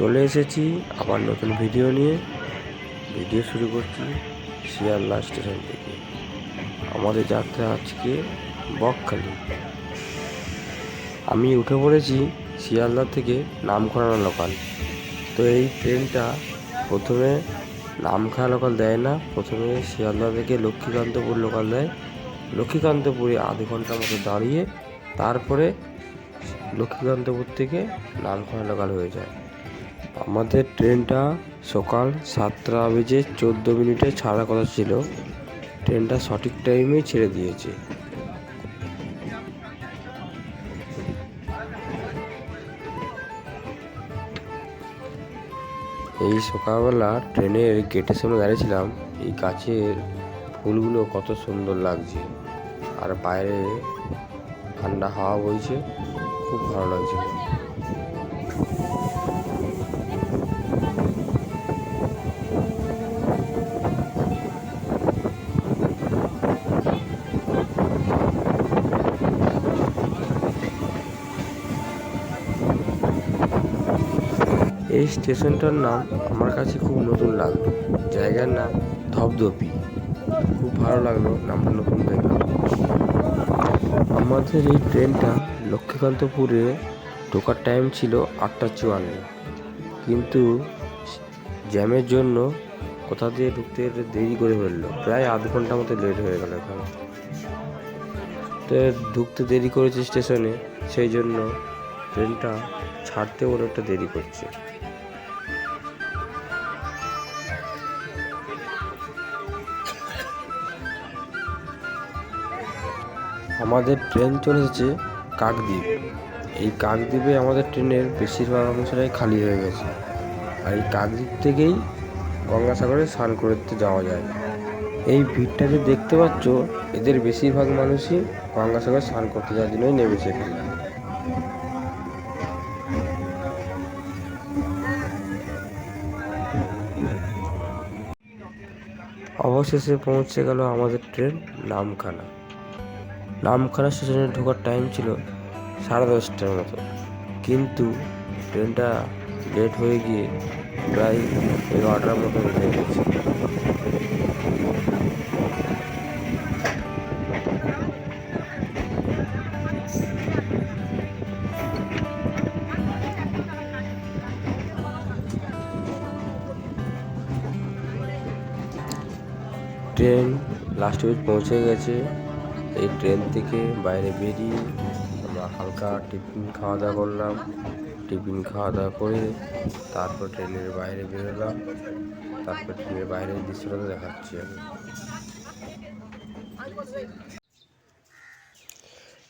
চলে এসেছি আবার নতুন ভিডিও নিয়ে। ভিডিও শুরু করছি শিয়ালদা স্টেশন থেকে। আমাদের যাত্রা আজকে বকখালি। আমি উঠে পড়েছি শিয়ালদা থেকে নামখানা লোকাল তো এই ট্রেনটা প্রথমে নামখানা লোকাল দেয় না, প্রথমে শিয়ালদা থেকে লক্ষ্মীকান্তপুর লোকাল দেয়। লক্ষ্মীকান্তপুরে আধ ঘণ্টা মতো দাঁড়িয়ে তারপরে লক্ষ্মীকান্তপুর থেকে নামখানা লোকাল হয়ে যায়। আমাদের ট্রেনটা সকাল সাতটা বেজে চোদ্দ মিনিটে ছাড়ার কথা ছিল। ট্রেনটা সঠিক টাইমেই ছেড়ে দিয়েছে। এই সকালবেলা ট্রেনের গেটের সামনে দাঁড়িয়েছিলাম। এই গাছের ফুলগুলো কত সুন্দর লাগছে। আর বাইরে ঠান্ডা হাওয়া বইছে, খুব ভালো লাগছে। এই স্টেশনটার নাম আমার কাছে খুব নতুন লাগল। জায়গার নাম ধপধপি খুব ভালো লাগল নামটা নতুন দেখলাম আমাদের এই ট্রেনটা লক্ষ্মীকান্তপুরে ঢোকার টাইম ছিল আটটা চুয়ান্ন। কিন্তু জ্যামের জন্য কোথা দিয়ে ঢুকতে দেরি করে ফেলল। প্রায় আধ ঘণ্টা মতো লেট হয়ে গেল এখানে। তো ঢুকতে দেরি করেছে স্টেশনে, সেই জন্য ট্রেনটা ছাড়তে ওর একটা দেরি করছে। আমাদের ট্রেন চলে এসেছে কাকদ্বীপ। এই কাকদ্বীপে আমাদের ট্রেনের বেশিরভাগ অংশটাই খালি হয়ে গেছে। আর এই কাকদ্বীপ থেকেই গঙ্গাসাগরে স্নান করতে যাওয়া যায়। এই ভিড়টা যে দেখতে পাচ্ছ, এদের বেশিরভাগ মানুষই গঙ্গাসাগরে স্নান করতে যাওয়ার জন্যই নেমেছে এখানে। অবশেষে পৌঁছে গেল আমাদের ট্রেন নামখানা। নামখানা স্টেশনে ঢোকার টাইম ছিল সাড়ে দশটার মতো। কিন্তু ট্রেনটা লেট হয়ে গিয়ে প্রায় এগারোটার মতো হয়ে গেছে। ট্রেন লাস্ট উইক পৌঁছে গেছে। এই ট্রেন থেকে বাইরে বেরিয়ে আমরা হালকা টিফিন খাওয়া দাওয়া করলাম। টিফিন খাওয়া দাওয়া করে তারপর ট্রেনের বাইরে বেরোলাম। তারপর ট্রেনের বাইরের দৃশ্যটা দেখাচ্ছি আমি।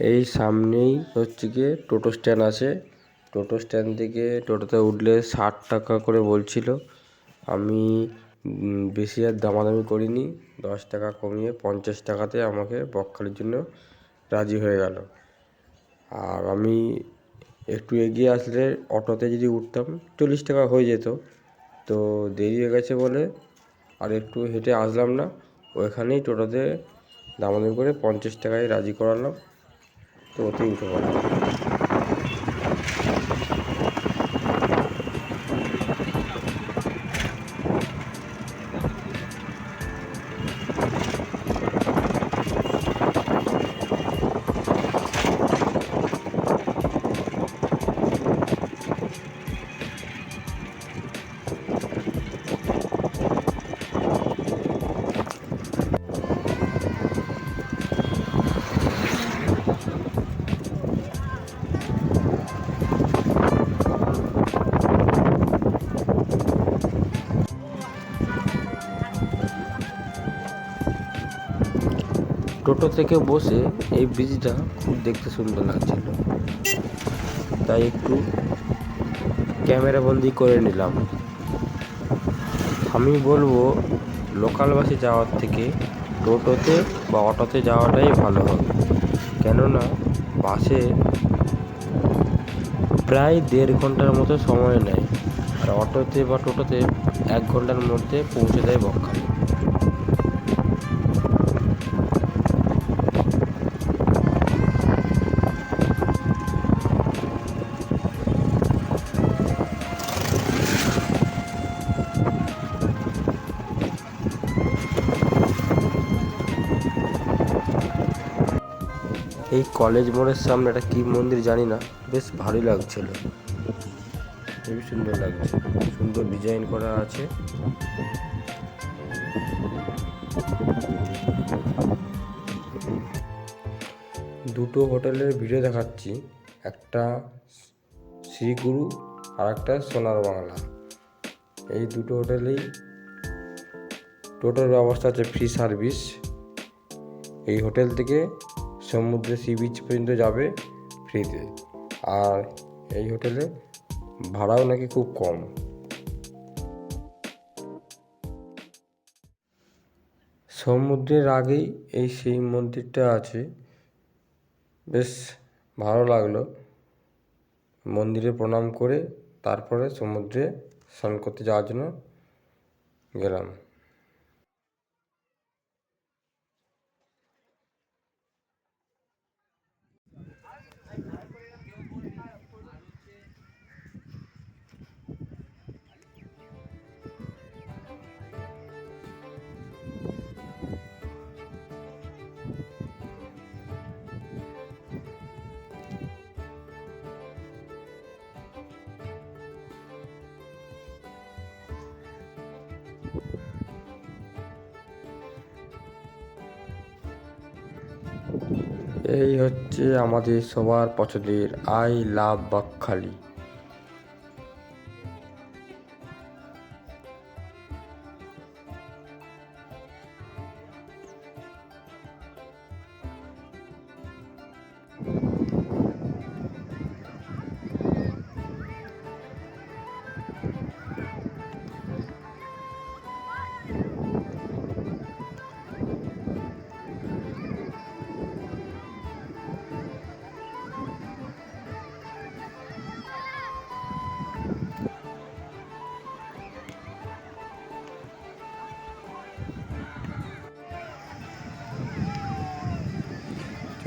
এই সামনেই হচ্ছে গিয়ে টোটো স্ট্যান্ড আছে। টোটো স্ট্যান্ড থেকে টোটোতে উঠলে ষাট টাকা করে বলছিল। আমি বেশি আর দামাদামি করিনি। দশ টাকা কমিয়ে পঞ্চাশ টাকাতে আমাকে বকখালির জন্য রাজি হয়ে গেল। আর আমি একটু এগিয়ে আসলে অটোতে যদি উঠতাম, চল্লিশ টাকা হয়ে যেত। তো দেরি হয়ে গেছে বলে আর একটু হেঁটে আসলাম না। ওইখানেই টোটোতে দামাদামি করে পঞ্চাশ টাকায় রাজি করালাম। তো ওতেই উঠে পড়লাম টোটো থেকে বসে এই ব্রিজটা খুব দেখতে সুন্দর লাগছিল। তাই একটু ক্যামেরা বন্দি করে নিলাম। আমি বলব লোকাল বাসে যাওয়ার থেকে টোটোতে বা অটোতে যাওয়াটাই ভালো হবে। কেননা, বাসে প্রায় দেড় ঘণ্টার মতো সময় নেয়। আর অটোতে বা টোটোতে এক ঘণ্টার মধ্যে পৌঁছে দেয় বকখালি। এই কলেজ মোড়ের সামনে একটা কি মন্দির জানি না, বেশ ভালোই লাগছিল। খুবই সুন্দর লাগছে, সুন্দর ডিজাইন করা আছে। দুটো হোটেলের ভিডিও দেখাচ্ছি, একটা শ্রীগুরু আর একটা সোনার বাংলা। এই দুটো হোটেলেই টোটোর ব্যবস্থা আছে ফ্রি সার্ভিস এই হোটেল থেকে সমুদ্রে সি বিচ পর্যন্ত যাবে ফ্রিতে আর এই হোটেলে ভাড়াও নাকি খুব কম। সমুদ্রের আগেই এই শিব মন্দিরটা আছে। বেশ ভালো লাগল। মন্দিরে প্রণাম করে তারপরে সমুদ্রে স্নান করতে যাওয়ার জন্য গেলাম। এই হচ্ছে আমাদের সবার পছন্দের আই লাভ বাকখালি।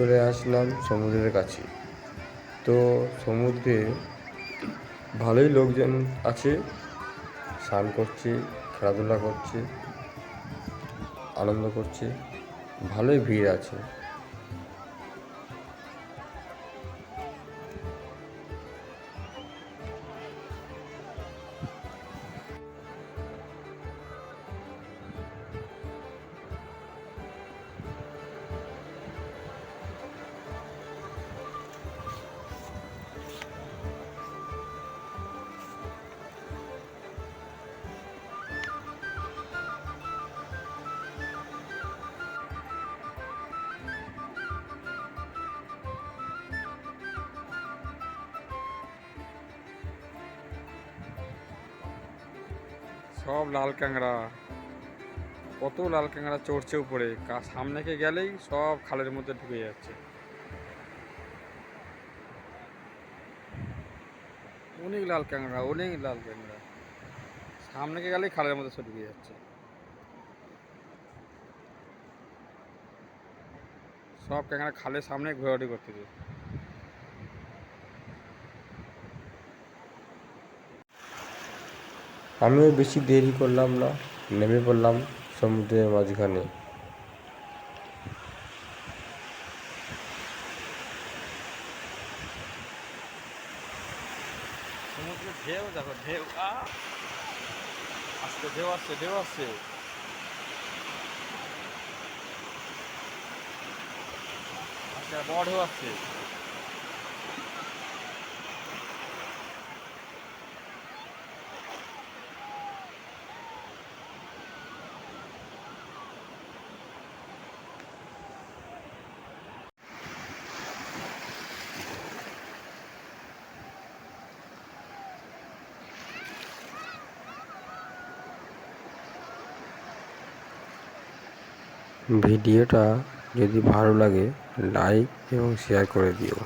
চলে আসলাম সমুদ্রের কাছে। তো সমুদ্রে ভালোই লোকজন আছে, স্নান করছে, খেলাধুলা করছে, আনন্দ করছে, ভালোই ভিড় আছে। সব লাল ক্যাংড়া কত লাল ক্যাংড়া চড়ছে উপরে। সামনেকে গেলেই সব খালের মধ্যে ঢুকে যাচ্ছে। অনেক লাল ক্যাংড়া অনেক লাল ক্যাংড়া সামনেকে গেলেই খালের মধ্যে ঢুকে যাচ্ছে। সব ক্যাংড়া খালের সামনে ঘোরাঘুরি করতেছে। আমিও বেশি দেরি করলাম না, নেমে পড়লাম সমুদ্রের মাঝখানে। সমুদ্রের ঢেউ, দেখো ঢেউ, আ! আসছে ঢেউ আসছে ঢেউ আসছে। আচ্ছা বড় ঢেউ আসছে। ভিডিওটা যদি ভালো লাগে লাইক এবং শেয়ার করে দিও।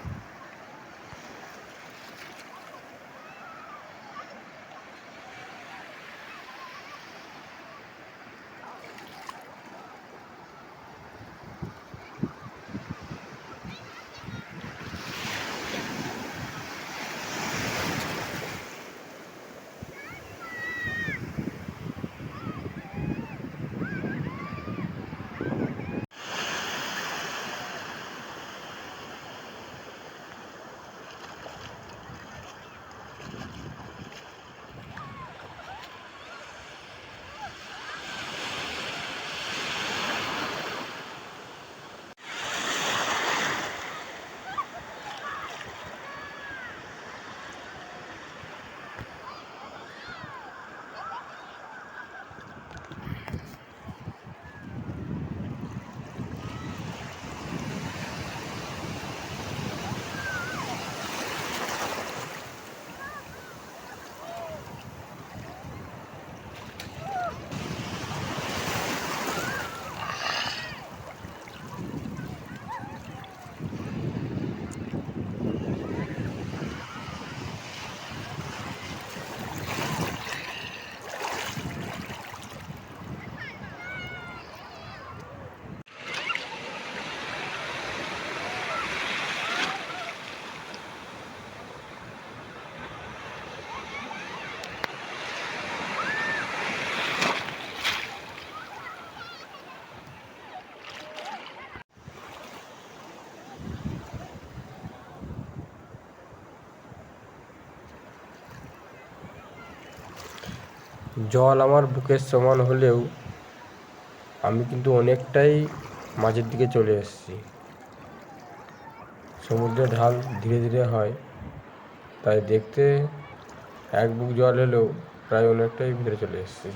জল আমার বুকের সমান হলেও আমি কিন্তু অনেকটাই মাঝের দিকে চলে এসেছি। সমুদ্রের ঢাল ধীরে ধীরে হয়, তাই দেখতে এক বুক জল এলেও প্রায় অনেকটাই ভিতরে চলে এসেছি।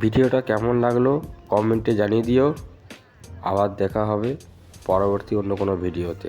ভিডিওটা কেমন লাগল কমেন্টে জানিয়ে দিও। আবার দেখা হবে পরবর্তী অন্য কোনো ভিডিওতে।